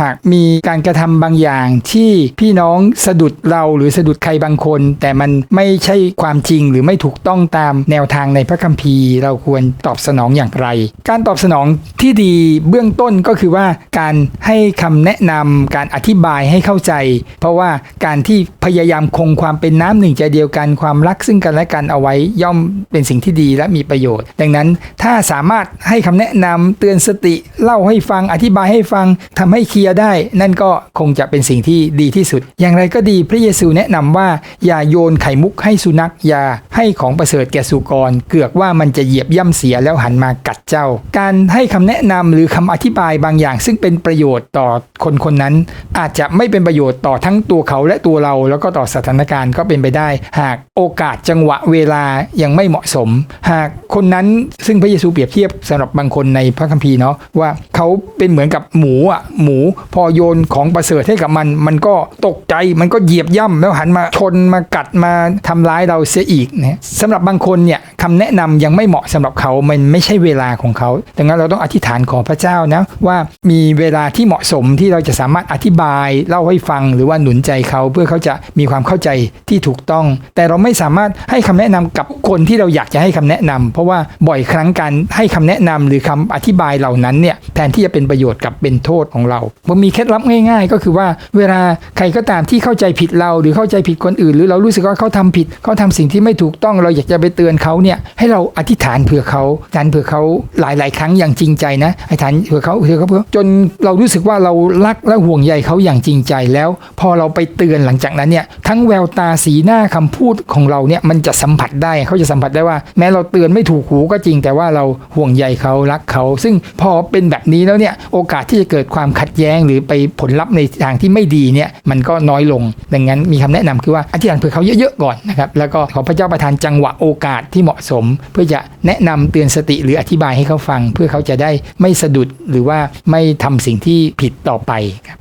หากมีการกระทำบางอย่างที่พี่น้องสะดุดเราหรือสะดุดใครบางคน แต่มันไม่ใช่ความจริงหรือไม่ถูกต้องตามแนวทางในพระคัมภีร์ เราควรตอบสนองอย่างไร การตอบสนองที่ดีเบื้องต้นก็คือว่าการให้คำแนะนำการอธิบายให้เข้าใจ เพราะว่าการที่พยายามคงความเป็นน้ำหนึ่งใจเดียวกันความรักซึ่งกันและกันเอาไว้ย่อมเป็นสิ่งที่ดีและมีประโยชน์ ดังนั้นถ้าสามารถให้คำแนะนำเตือนสติเล่าให้ฟังอธิบายให้ฟังทำให้เคลียร์ได้ นั่นก็คงจะเป็นสิ่งที่ดีที่สุด อย่างไรก็ดีพระเยซูแนะนำว่า อย่าโยนไข่มุกให้สุนัขอย่าให้ของประเสริฐแก่สุกร เกือกว่ามันจะเหยียบย่ำเสียแล้วหันมากัดเจ้า การให้คำแนะนำหรือคำอธิบายบางอย่าง ซึ่งเป็นประโยชน์ต่อคนคนนั้น อาจจะไม่เป็นประโยชน์ต่อทั้งตัวเขาและตัวเรา แล้วก็ต่อสถานการณ์ก็เป็นไปได้ หากโอกาสจังหวะเวลายังไม่เหมาะสม หากคนนั้นซึ่งพระเยซูเปรียบเทียบสำหรับบางคนในพระคัมภีร์เนาะว่าเขาเป็นเหมือนกับหมูอะหมูพอโยนของประเสริฐให้กับมัน มันก็ตกใจมันก็เหยียบย่ำแล้วหันมาชนมากัดมาทำร้ายเราเสียอีกนะสำหรับบางคนเนี่ย คำแนะนำยังไม่เหมาะสำหรับเขา มันไม่ใช่เวลาของเขา ดังนั้นเราต้องอธิษฐานขอพระเจ้านะว่ามีเวลาที่เหมาะสมที่เราจะสามารถอธิบายเล่าให้ฟังหรือว่าหนุนใจเขาเพื่อเขาจะมีความเข้าใจที่ถูกต้อง แต่เราไม่สามารถให้คำแนะนำกับคนที่เราอยากจะให้คำแนะนำเพราะว่าบ่อยครั้งการให้คำแนะนำหรือคำอธิบายเหล่านั้นเนี่ยแทนที่จะเป็นประโยชน์กลับเป็นโทษของเราผมมีเคล็ดลับง่าย ๆ ก็คือว่าเวลาใครก็ตามที่เข้าใจผิดเราหรือเข้าใจผิดคนอื่น หรือเรารู้สึกว่าเขาทำผิดเขาทำสิ่งที่ไม่ถูกต้องเราอยากจะไปเตือนเขาเนี่ยให้เราอธิษฐานเผื่อเขาฐานเผื่อเขาหลาย ๆ ครั้งอย่างจริงใจนะอธิษฐานเผื่อเขาเผื่อเขาจนเรารู้สึกว่าเรารักและห่วงใยเขาอย่างจริงใจแล้ว พอเราไปเตือนหลังจากนั้นเนี่ยทั้งแววตาสีหน้าคำพูดของเราเนี่ยมันจะสัมผัสได้เขาจะสัมผัสได้ว่า แม้เราเตือนไม่ถูกหูก็จริง แต่ว่าเราห่วงใยเขารักเขา ซึ่งพอเป็นแบบนี้แล้วเนี่ยโอกาสที่จะเกิดความขัดแย้งหรือไปผลลัพธ์ในทางที่ไม่ดีเนี่ยมันก็น้อยลง ดังนั้นมีคำแนะนำคือว่าอธิษฐานเผื่อเขาเยอะๆก่อนนะครับแล้วก็ขอพระเจ้าประทานจังหวะโอกาสที่เหมาะสม เพื่อจะแนะนำเตือนสติหรืออธิบายให้เขาฟัง เพื่อเขาจะได้ไม่สะดุดหรือว่าไม่ทำสิ่งที่ผิดต่อไปครับ